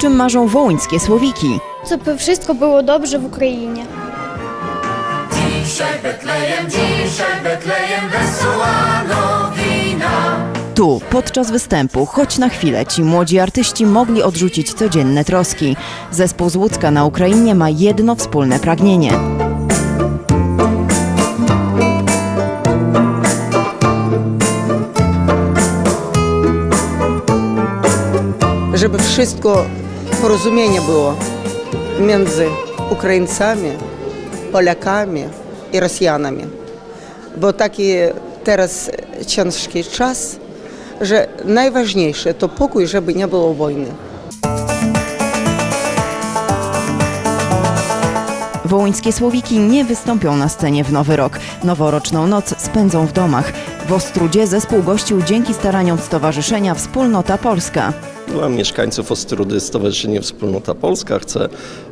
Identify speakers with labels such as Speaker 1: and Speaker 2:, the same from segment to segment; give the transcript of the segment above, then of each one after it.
Speaker 1: czym marzą wołyńskie słowiki.
Speaker 2: Żeby wszystko było dobrze w Ukrainie.
Speaker 3: Dzisiaj Betlejem, dzisiaj Betlejem, wesoła nowina.
Speaker 1: Tu, podczas występu, choć na chwilę, ci młodzi artyści mogli odrzucić codzienne troski. Zespół z Łódzka na Ukrainie ma jedno wspólne pragnienie.
Speaker 4: żeby wszystko porozumienie było między Ukraińcami, Polakami i Rosjanami. Bo taki teraz ciężki czas, że najważniejsze to pokój, żeby nie było wojny.
Speaker 1: Wołyńskie słowiki nie wystąpią na scenie w Nowy Rok. Noworoczną noc spędzą w domach. W Ostrudzie zespół gościł dzięki staraniom Stowarzyszenia Wspólnota Polska.
Speaker 5: Mieszkańców Ostrudy Stowarzyszenie Wspólnota Polska chce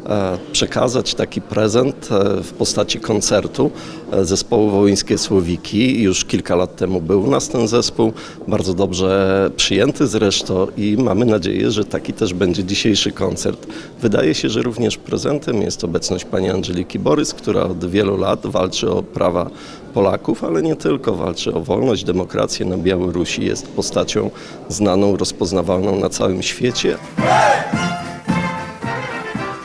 Speaker 5: e, przekazać taki prezent e, w postaci koncertu e, zespołu Wołyńskie Słowiki. Już kilka lat temu był u nas ten zespół, bardzo dobrze przyjęty zresztą i mamy nadzieję, że taki też będzie dzisiejszy koncert. Wydaje się, że również prezentem jest obecność pani Angeliki Borys, która od wielu lat walczy o prawa Polaków, ale nie tylko, walczy o wolność, demokrację na Białorusi. Jest postacią znaną, rozpoznawalną na całym świecie.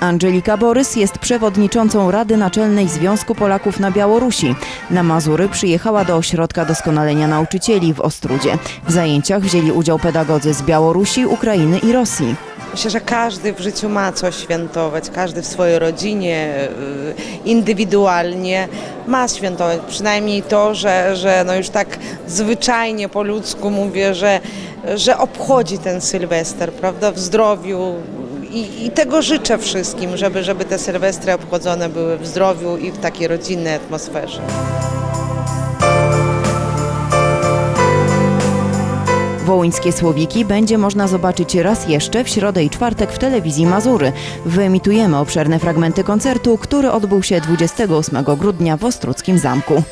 Speaker 1: Angelika Borys jest przewodniczącą Rady Naczelnej Związku Polaków na Białorusi. Na Mazury przyjechała do Ośrodka Doskonalenia Nauczycieli w Ostrudzie. W zajęciach wzięli udział pedagodzy z Białorusi, Ukrainy i Rosji.
Speaker 6: Myślę, że każdy w życiu ma coś świętować, każdy w swojej rodzinie, y, indywidualnie ma świętować. Przynajmniej to, że, że no już tak zwyczajnie po ludzku mówię, że, że obchodzi ten Sylwester, prawda, w zdrowiu. I, I tego życzę wszystkim, żeby, żeby te Sylwestry obchodzone były w zdrowiu i w takiej rodzinnej atmosferze.
Speaker 1: Wołyńskie Słowiki będzie można zobaczyć raz jeszcze w środę i czwartek w telewizji Mazury. Wyemitujemy obszerne fragmenty koncertu, który odbył się 28 grudnia w Ostruckim Zamku.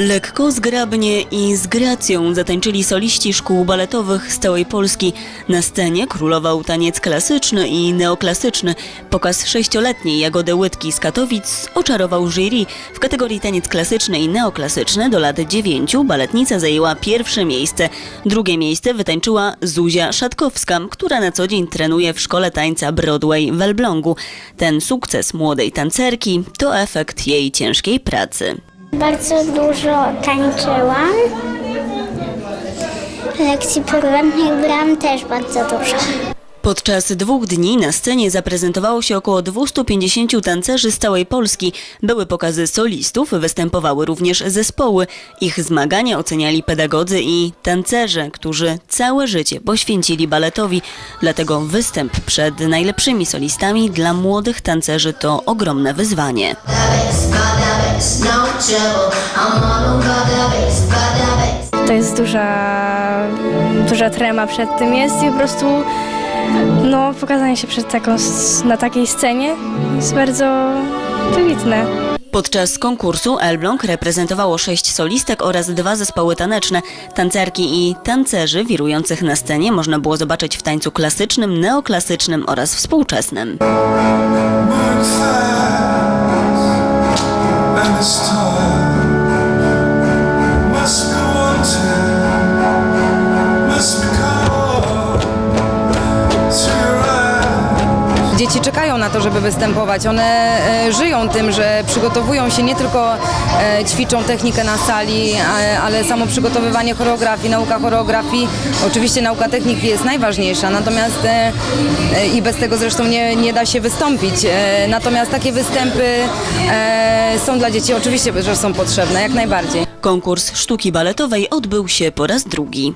Speaker 7: Lekko, zgrabnie i z gracją zatańczyli soliści szkół baletowych z całej Polski. Na scenie królował taniec klasyczny i neoklasyczny. Pokaz sześcioletniej Jagody Łydki z Katowic oczarował jury. W kategorii taniec klasyczny i neoklasyczny do lat dziewięciu baletnica zajęła pierwsze miejsce. Drugie miejsce wytańczyła Zuzia Szatkowska, która na co dzień trenuje w szkole tańca Broadway w Elblągu. Ten sukces młodej tancerki to efekt jej ciężkiej pracy.
Speaker 8: Bardzo dużo tańczyłam. Lekcji prywatnych brałam też bardzo dużo.
Speaker 7: Podczas dwóch dni na scenie zaprezentowało się około 250 tancerzy z całej Polski. Były pokazy solistów, występowały również zespoły. Ich zmagania oceniali pedagodzy i tancerze, którzy całe życie poświęcili baletowi. Dlatego występ przed najlepszymi solistami dla młodych tancerzy to ogromne wyzwanie.
Speaker 2: To jest duża, duża trema przed tym jest i po prostu no, pokazanie się przed taką, na takiej scenie jest bardzo wybitne.
Speaker 7: Podczas konkursu Elbląg reprezentowało sześć solistek oraz dwa zespoły taneczne. Tancerki i tancerzy wirujących na scenie można było zobaczyć w tańcu klasycznym, neoklasycznym oraz współczesnym.
Speaker 9: last time.
Speaker 10: Dzieci czekają na to, żeby występować. One e, żyją tym, że przygotowują się nie tylko e, ćwiczą technikę na sali, ale samo przygotowywanie choreografii, nauka choreografii. Oczywiście nauka techniki jest najważniejsza, natomiast e, i bez tego zresztą nie, nie da się wystąpić. Natomiast takie występy są dla dzieci oczywiście, że są potrzebne, jak najbardziej.
Speaker 7: Konkurs sztuki baletowej odbył się po raz drugi.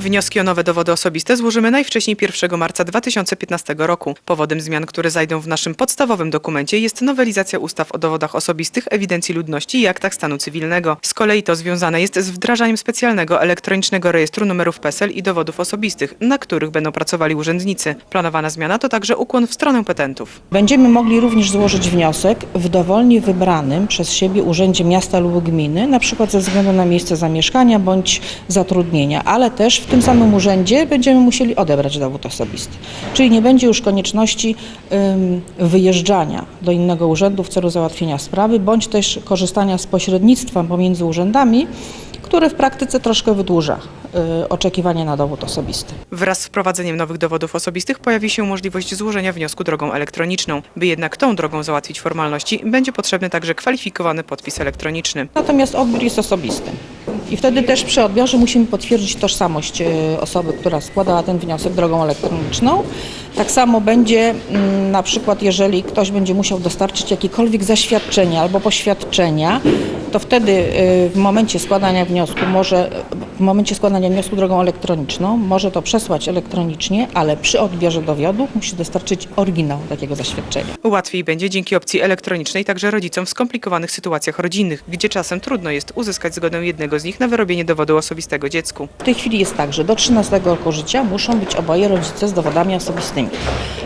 Speaker 11: Wnioski o nowe dowody osobiste złożymy najwcześniej 1 marca 2015 roku. Powodem zmian, które zajdą w naszym podstawowym dokumencie jest nowelizacja ustaw o dowodach osobistych, ewidencji ludności i aktach stanu cywilnego. Z kolei to związane jest z wdrażaniem specjalnego elektronicznego rejestru numerów PESEL i dowodów osobistych, na których będą pracowali urzędnicy. Planowana zmiana to także ukłon w stronę petentów.
Speaker 12: Będziemy mogli również złożyć wniosek w dowolnie wybranym przez siebie urzędzie miasta lub gminy, na przykład ze względu na miejsce zamieszkania bądź zatrudnienia, ale też w tym samym urzędzie będziemy musieli odebrać dowód osobisty. Czyli nie będzie już konieczności wyjeżdżania do innego urzędu w celu załatwienia sprawy, bądź też korzystania z pośrednictwa pomiędzy urzędami, które w praktyce troszkę wydłuża y, oczekiwanie na dowód osobisty.
Speaker 11: Wraz z wprowadzeniem nowych dowodów osobistych pojawi się możliwość złożenia wniosku drogą elektroniczną. By jednak tą drogą załatwić formalności, będzie potrzebny także kwalifikowany podpis elektroniczny.
Speaker 12: Natomiast odbiór jest osobisty. I wtedy też przy odbiorze musimy potwierdzić tożsamość e, osoby, która składała ten wniosek drogą elektroniczną. Tak samo będzie mm, na przykład, jeżeli ktoś będzie musiał dostarczyć jakiekolwiek zaświadczenia albo poświadczenia, to wtedy e, w momencie składania wniosku może, w momencie składania wniosku drogą elektroniczną może to przesłać elektronicznie, ale przy odbiorze dowodu musi dostarczyć oryginał takiego zaświadczenia.
Speaker 11: Łatwiej będzie dzięki opcji elektronicznej także rodzicom w skomplikowanych sytuacjach rodzinnych, gdzie czasem trudno jest uzyskać zgodę jednego z nich na wyrobienie dowodu osobistego dziecku.
Speaker 12: W tej chwili jest tak, że do 13 roku życia muszą być oboje rodzice z dowodami osobistymi,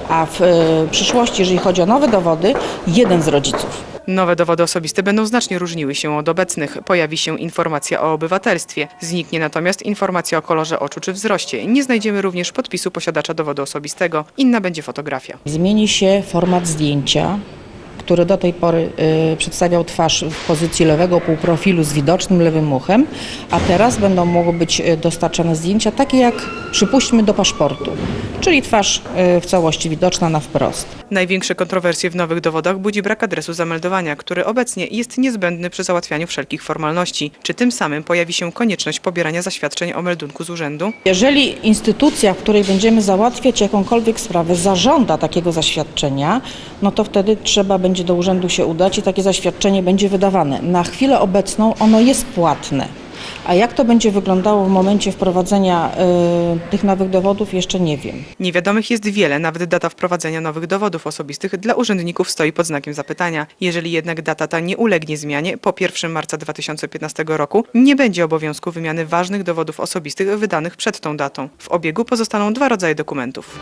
Speaker 12: a w e, przyszłości, jeżeli chodzi o nowe dowody, jeden z rodziców.
Speaker 11: Nowe dowody osobiste będą znacznie różniły się od obecnych. Pojawi się informacja o obywatelstwie. Zniknie natomiast informacja o kolorze oczu czy wzroście. Nie znajdziemy również podpisu posiadacza dowodu osobistego. Inna będzie fotografia.
Speaker 12: Zmieni się format zdjęcia, który do tej pory y, przedstawiał twarz w pozycji lewego półprofilu z widocznym lewym uchem, a teraz będą mogły być y, dostarczane zdjęcia takie jak przypuśćmy do paszportu, czyli twarz y, w całości widoczna na wprost.
Speaker 11: Największe kontrowersje w nowych dowodach budzi brak adresu zameldowania, który obecnie jest niezbędny przy załatwianiu wszelkich formalności. Czy tym samym pojawi się konieczność pobierania zaświadczeń o meldunku z urzędu?
Speaker 12: Jeżeli instytucja, w której będziemy załatwiać jakąkolwiek sprawę, zażąda takiego zaświadczenia, no to wtedy trzeba będzie do urzędu się udać i takie zaświadczenie będzie wydawane. Na chwilę obecną ono jest płatne. A jak to będzie wyglądało w momencie wprowadzenia y, tych nowych dowodów, jeszcze nie wiem.
Speaker 11: Niewiadomych jest wiele, nawet data wprowadzenia nowych dowodów osobistych dla urzędników stoi pod znakiem zapytania. Jeżeli jednak data ta nie ulegnie zmianie, po 1 marca 2015 roku nie będzie obowiązku wymiany ważnych dowodów osobistych wydanych przed tą datą. W obiegu pozostaną dwa rodzaje dokumentów.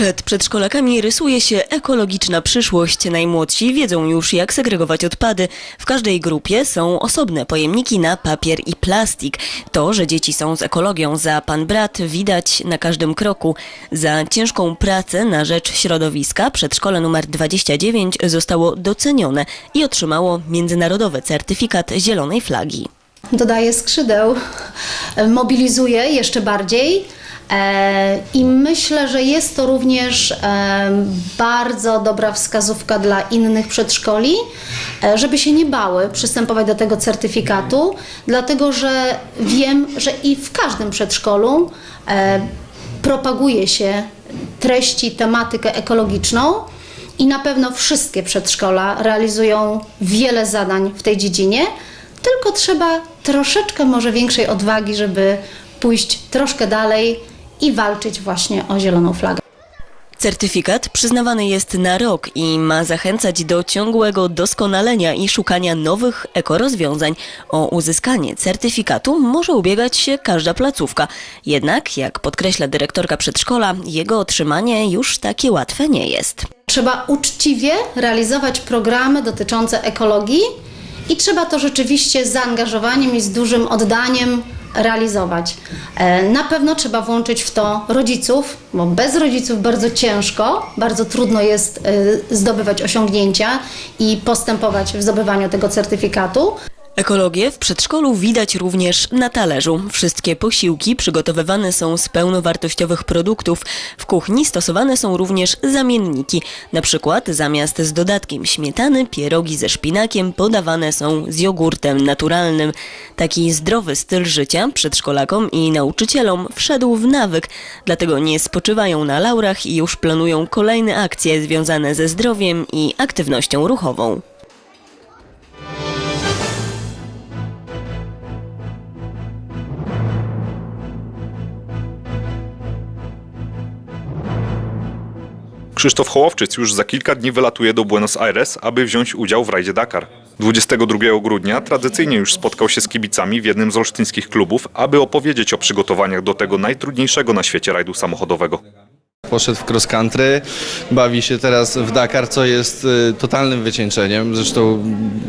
Speaker 7: Przed przedszkolakami rysuje się ekologiczna przyszłość. Najmłodsi wiedzą już, jak segregować odpady. W każdej grupie są osobne pojemniki na papier i plastik. To, że dzieci są z ekologią za pan brat, widać na każdym kroku. Za ciężką pracę na rzecz środowiska przedszkole numer 29 zostało docenione i otrzymało międzynarodowy certyfikat zielonej flagi.
Speaker 13: dodaje skrzydeł, mobilizuje jeszcze bardziej. E, I myślę, że jest to również e, bardzo dobra wskazówka dla innych przedszkoli, e, żeby się nie bały przystępować do tego certyfikatu, dlatego że wiem, że i w każdym przedszkolu propaguje się treści, tematykę ekologiczną. I na pewno wszystkie przedszkola realizują wiele zadań w tej dziedzinie, tylko trzeba troszeczkę może większej odwagi, żeby pójść troszkę dalej i walczyć właśnie o zieloną flagę.
Speaker 7: Certyfikat przyznawany jest na rok i ma zachęcać do ciągłego doskonalenia i szukania nowych ekorozwiązań. O uzyskanie certyfikatu może ubiegać się każda placówka. Jednak, jak podkreśla dyrektorka przedszkola, jego otrzymanie już takie łatwe nie jest.
Speaker 13: Trzeba uczciwie realizować programy dotyczące ekologii i trzeba to rzeczywiście z zaangażowaniem i z dużym oddaniem realizować. E, Na pewno trzeba włączyć w to rodziców, bo bez rodziców bardzo ciężko, bardzo trudno jest e, zdobywać osiągnięcia i postępować w zdobywaniu tego certyfikatu.
Speaker 7: Ekologię w przedszkolu widać również na talerzu. Wszystkie posiłki przygotowywane są z pełnowartościowych produktów. W kuchni stosowane są również zamienniki. Na przykład zamiast z dodatkiem śmietany, pierogi ze szpinakiem podawane są z jogurtem naturalnym. Taki zdrowy styl życia przedszkolakom i nauczycielom wszedł w nawyk, dlatego nie spoczywają na laurach i już planują kolejne akcje związane ze zdrowiem i aktywnością ruchową.
Speaker 14: Krzysztof Hołowczyc już za kilka dni wylatuje do Buenos Aires, aby wziąć udział w rajdzie Dakar. 22 grudnia tradycyjnie już spotkał się z kibicami w jednym z olsztyńskich klubów, aby opowiedzieć o przygotowaniach do tego najtrudniejszego na świecie rajdu samochodowego.
Speaker 15: Poszedł w cross country, bawi się teraz w Dakar, co jest y, totalnym wycieńczeniem. Zresztą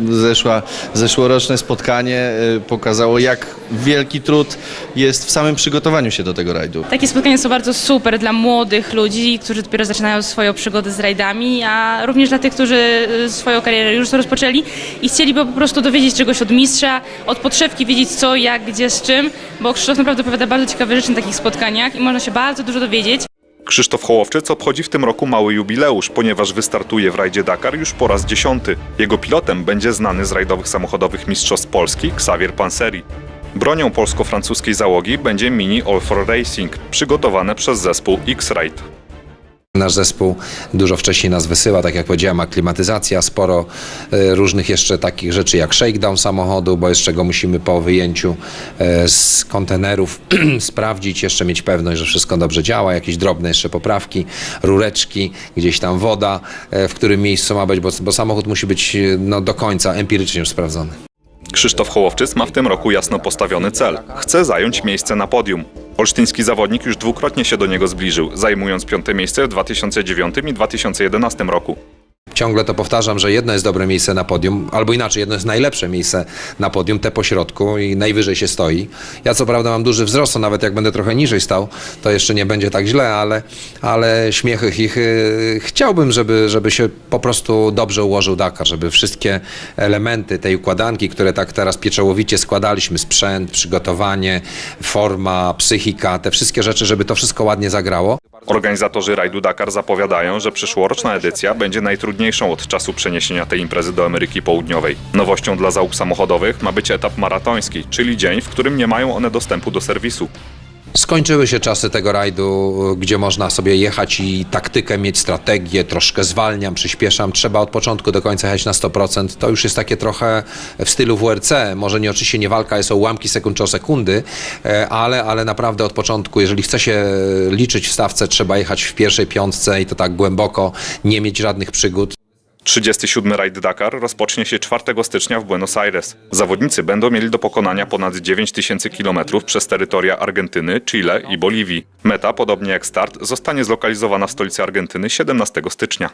Speaker 15: zeszła, zeszłoroczne spotkanie y, pokazało, jak wielki trud jest w samym przygotowaniu się do tego rajdu.
Speaker 16: Takie spotkania są bardzo super dla młodych ludzi, którzy dopiero zaczynają swoją przygodę z rajdami, a również dla tych, którzy y, swoją karierę już rozpoczęli i chcieliby po prostu dowiedzieć czegoś od mistrza, od podszewki, wiedzieć co, jak, gdzie, z czym, bo Krzysztof naprawdę opowiada bardzo ciekawe rzeczy na takich spotkaniach i można się bardzo dużo dowiedzieć.
Speaker 14: Krzysztof Hołowczyc obchodzi w tym roku mały jubileusz, ponieważ wystartuje w rajdzie Dakar już po raz dziesiąty. Jego pilotem będzie znany z rajdowych samochodowych mistrzostw Polski Xavier Panseri. Bronią polsko-francuskiej załogi będzie Mini All for Racing, przygotowane przez zespół X-Ride.
Speaker 17: Nasz zespół dużo wcześniej nas wysyła, tak jak powiedziałem, ma klimatyzacja, sporo e, różnych jeszcze takich rzeczy jak shakedown samochodu, bo jeszcze go musimy po wyjęciu e, z kontenerów sprawdzić, jeszcze mieć pewność, że wszystko dobrze działa, jakieś drobne jeszcze poprawki, rureczki, gdzieś tam woda, e, w którym miejscu ma być, bo, bo samochód musi być no, do końca empirycznie już sprawdzony.
Speaker 14: Krzysztof Hołowczyc ma w tym roku jasno postawiony cel. Chce zająć miejsce na podium. Olsztyński zawodnik już dwukrotnie się do niego zbliżył, zajmując piąte miejsce w 2009 i 2011 roku.
Speaker 17: Ciągle to powtarzam, że jedno jest dobre miejsce na podium, albo inaczej, jedno jest najlepsze miejsce na podium, te po środku i najwyżej się stoi. Ja co prawda mam duży wzrost, to nawet jak będę trochę niżej stał, to jeszcze nie będzie tak źle, ale, ale śmiechy chichy. Chciałbym, żeby, żeby się po prostu dobrze ułożył Dakar, żeby wszystkie elementy tej układanki, które tak teraz pieczołowicie składaliśmy, sprzęt, przygotowanie, forma, psychika, te wszystkie rzeczy, żeby to wszystko ładnie zagrało.
Speaker 14: Organizatorzy rajdu Dakar zapowiadają, że przyszłoroczna edycja będzie najtrudniejszą od czasu przeniesienia tej imprezy do Ameryki Południowej. Nowością dla załóg samochodowych ma być etap maratoński, czyli dzień, w którym nie mają one dostępu do serwisu.
Speaker 17: Skończyły się czasy tego rajdu, gdzie można sobie jechać i taktykę mieć, strategię, troszkę zwalniam, przyspieszam. Trzeba od początku do końca jechać na 100%. To już jest takie trochę w stylu WRC. Może nie oczywiście nie walka jest o ułamki sekund czy o sekundy, e, ale, ale naprawdę od początku, jeżeli chce się liczyć w stawce, trzeba jechać w pierwszej piątce i to tak głęboko, nie mieć żadnych przygód.
Speaker 14: 37. rajd Dakar rozpocznie się 4 stycznia w Buenos Aires. Zawodnicy będą mieli do pokonania ponad 9 tysięcy kilometrów przez terytoria Argentyny, Chile i Boliwii. Meta, podobnie jak start, zostanie zlokalizowana w stolicy Argentyny 17 stycznia.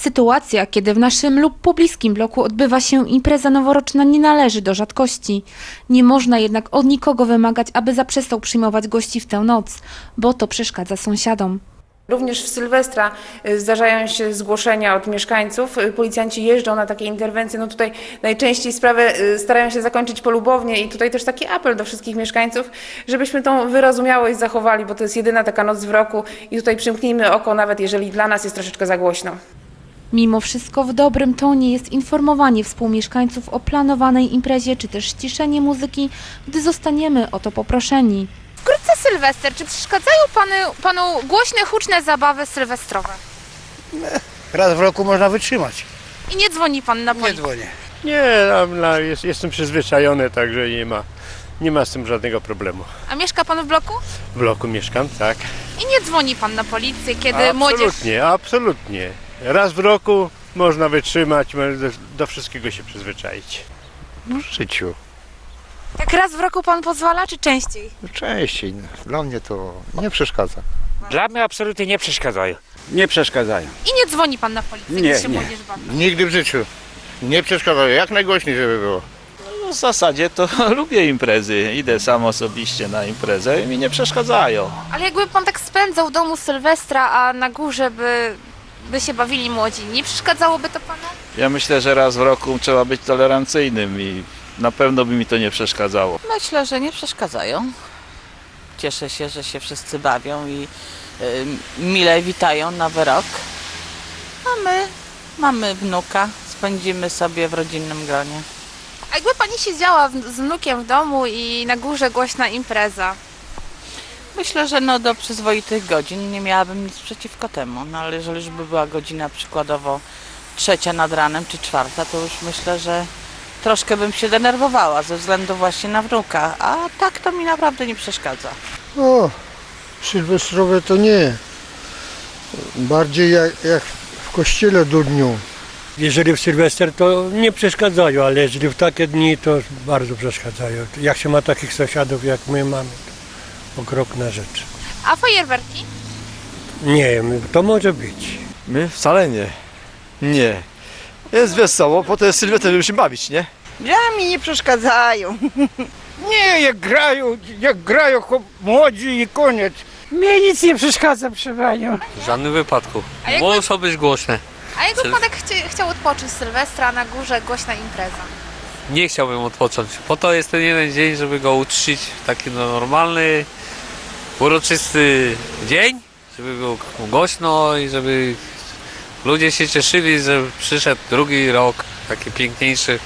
Speaker 18: Sytuacja, kiedy w naszym lub pobliskim bloku odbywa się impreza noworoczna nie należy do rzadkości. Nie można jednak od nikogo wymagać, aby zaprzestał przyjmować gości w tę noc, bo to przeszkadza sąsiadom.
Speaker 19: Również w Sylwestra y, zdarzają się zgłoszenia od mieszkańców. Y, Policjanci jeżdżą na takie interwencje. No tutaj najczęściej sprawę y, starają się zakończyć polubownie i tutaj też taki apel do wszystkich mieszkańców, żebyśmy tą wyrozumiałość zachowali, bo to jest jedyna taka noc w roku i tutaj przymknijmy oko, nawet jeżeli dla nas jest troszeczkę za głośno.
Speaker 18: Mimo wszystko w dobrym tonie jest informowanie współmieszkańców o planowanej imprezie, czy też ściszenie muzyki, gdy zostaniemy o to poproszeni.
Speaker 20: Wkrótce Sylwester. Czy przeszkadzają panu, panu głośne, huczne zabawy sylwestrowe?
Speaker 21: Raz w roku można wytrzymać.
Speaker 20: I nie dzwoni pan na policję?
Speaker 21: dzwonię. Nie, no, no, jest, jestem przyzwyczajony, także nie ma, nie ma z tym żadnego problemu.
Speaker 20: A mieszka pan w bloku?
Speaker 21: W bloku mieszkam, tak.
Speaker 20: I nie dzwoni pan na policję, kiedy młodzież...
Speaker 21: Absolutnie, absolutnie. Raz w roku można wytrzymać, do, wszystkiego się przyzwyczaić. W życiu.
Speaker 20: Tak raz w roku pan pozwala, czy częściej?
Speaker 21: Częściej. Dla mnie to nie przeszkadza.
Speaker 22: Dla mnie absolutnie nie przeszkadzają. Nie przeszkadzają.
Speaker 20: I nie dzwoni pan na policję,
Speaker 21: Nie, nie.
Speaker 20: młodzież?
Speaker 21: Nigdy w życiu. Nie przeszkadzają, jak najgłośniej, żeby było.
Speaker 23: No, w zasadzie to lubię imprezy. Idę sam osobiście na imprezę i mi nie przeszkadzają.
Speaker 20: Ale jakby pan tak spędzał w domu Sylwestra, a na górze by, by się bawili młodzi, nie przeszkadzałoby to panu?
Speaker 23: Ja myślę, że raz w roku trzeba być tolerancyjnym i na pewno by mi to nie przeszkadzało.
Speaker 24: Myślę, że nie przeszkadzają. Cieszę się, że się wszyscy bawią i y, mile witają nowy rok. A my mamy wnuka, spędzimy sobie w rodzinnym gronie.
Speaker 20: A jakby pani siedziała w, z wnukiem w domu i na górze głośna impreza,
Speaker 24: Myślę, że no do przyzwoitych godzin nie miałabym nic przeciwko temu, no ale jeżeli już by była godzina przykładowo trzecia nad ranem czy czwarta, to już myślę, że troszkę bym się denerwowała ze względu właśnie na wnuka, a tak to mi naprawdę nie przeszkadza.
Speaker 25: O, sylwestrowe to nie. Bardziej jak, jak w kościele do dniu.
Speaker 21: Jeżeli w Sylwester to nie przeszkadzają, ale jeżeli w takie dni to bardzo przeszkadzają. Jak się ma takich sąsiadów jak my mamy, to okropna rzecz.
Speaker 20: a fajerwerki?
Speaker 21: Nie, to może być.
Speaker 15: My wcale nie. Nie. Jest wesoło, po to jest Sylwester, żeby się bawić, nie?
Speaker 26: Ja mi nie przeszkadzają.
Speaker 21: Nie, jak grają, jak grają chłop- młodzi i koniec.
Speaker 27: Mnie nic nie przeszkadza, proszę panią.
Speaker 28: W żadnym wypadku.
Speaker 20: A
Speaker 28: Muszą być głośne.
Speaker 20: A jakby
Speaker 28: Syl-
Speaker 20: pan tak chci, chciał odpocząć z Sylwestra, na górze głośna impreza?
Speaker 28: Nie chciałbym odpocząć. Po to jest ten jeden dzień, żeby go uczcić w taki no, normalny, uroczysty dzień, żeby było głośno i żeby ludzie się cieszyli, że przyszedł drugi rok, taki piękniejszy.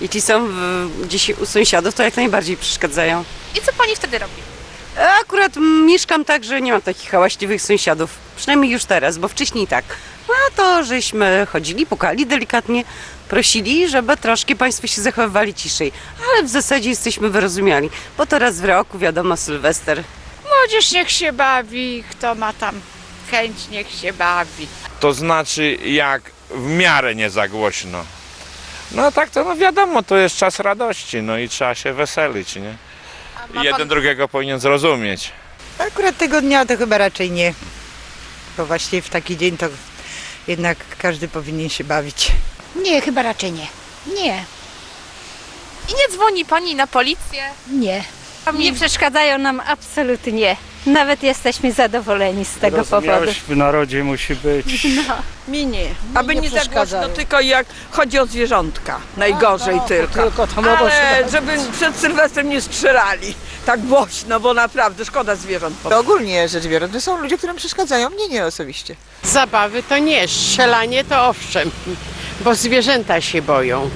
Speaker 29: Jeśli są w, gdzieś u sąsiadów, to jak najbardziej przeszkadzają.
Speaker 20: I co pani wtedy robi?
Speaker 29: A Akurat mieszkam tak, że nie mam takich hałaśliwych sąsiadów. Przynajmniej już teraz, bo wcześniej tak. A to żeśmy chodzili, pukali delikatnie, prosili, żeby troszkę Państwo się zachowywali ciszej. Ale w zasadzie jesteśmy wyrozumiali, bo to raz w roku, wiadomo, Sylwester.
Speaker 27: Młodzież niech się bawi, kto ma tam chęć, niech się bawi.
Speaker 30: To znaczy jak w miarę nie za głośno. No tak to no wiadomo, to jest czas radości, no i trzeba się weselić, nie? I jeden drugiego powinien zrozumieć.
Speaker 26: Akurat tego dnia to chyba raczej nie. Bo właśnie w taki dzień to jednak każdy powinien się bawić.
Speaker 20: Nie, chyba raczej nie. Nie. I nie dzwoni pani na policję?
Speaker 31: Nie. Nie przeszkadzają nam absolutnie. Nawet jesteśmy zadowoleni z tego powodu.
Speaker 21: w narodzie musi być.
Speaker 31: No.
Speaker 32: Mi nie. Aby
Speaker 26: nie
Speaker 32: nie, za
Speaker 26: przeszkadzają.
Speaker 32: głośno, tylko jak chodzi o zwierzątka. Najgorzej
Speaker 26: no,
Speaker 32: tylko.
Speaker 26: tylko to mogą
Speaker 32: Ale
Speaker 26: się-
Speaker 32: żeby przed Sylwestrem nie strzelali tak głośno, bo naprawdę szkoda zwierząt.
Speaker 33: Ogólnie rzecz biorąc, to są ludzie, którym przeszkadzają, mnie nie osobiście.
Speaker 27: Zabawy to nie, strzelanie to owszem, bo zwierzęta się boją.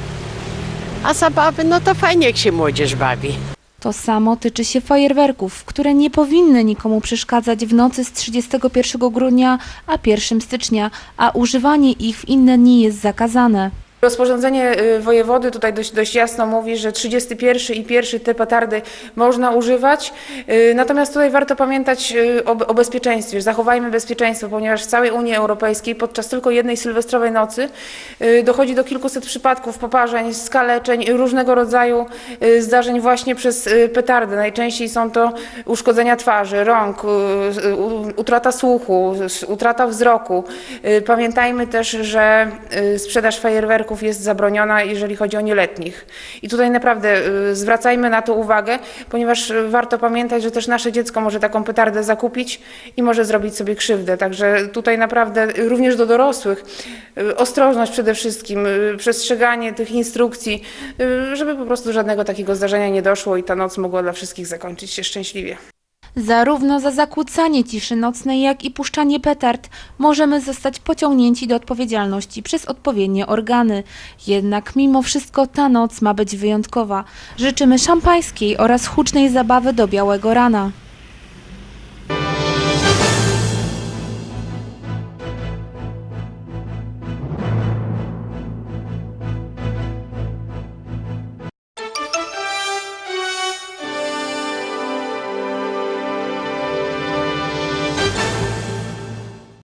Speaker 27: A zabawy, no to fajnie jak się młodzież bawi.
Speaker 18: To samo tyczy się fajerwerków, które nie powinny nikomu przeszkadzać w nocy z 31 grudnia a 1 stycznia, a używanie ich w inne dni jest zakazane.
Speaker 11: Rozporządzenie y, wojewody tutaj dość, dość jasno mówi, że 31 i 1 te petardy można używać. Y, Natomiast tutaj warto pamiętać y, o, o bezpieczeństwie. Zachowajmy bezpieczeństwo, ponieważ w całej Unii Europejskiej podczas tylko jednej sylwestrowej nocy dochodzi do kilkuset przypadków poparzeń, skaleczeń, różnego rodzaju zdarzeń właśnie przez petardy. Najczęściej są to uszkodzenia twarzy, rąk, utrata słuchu, utrata wzroku. Pamiętajmy też, że sprzedaż fajerwerków jest zabroniona, jeżeli chodzi o nieletnich. I tutaj naprawdę y, zwracajmy na to uwagę, ponieważ y, warto pamiętać, że też nasze dziecko może taką petardę zakupić i może zrobić sobie krzywdę. Także tutaj naprawdę y, również do dorosłych ostrożność przede wszystkim, przestrzeganie tych instrukcji, żeby po prostu żadnego takiego zdarzenia nie doszło i ta noc mogła dla wszystkich zakończyć się szczęśliwie.
Speaker 18: Zarówno za zakłócanie ciszy nocnej, jak i puszczanie petard możemy zostać pociągnięci do odpowiedzialności przez odpowiednie organy. Jednak mimo wszystko ta noc ma być wyjątkowa. Życzymy szampańskiej oraz hucznej zabawy do białego rana.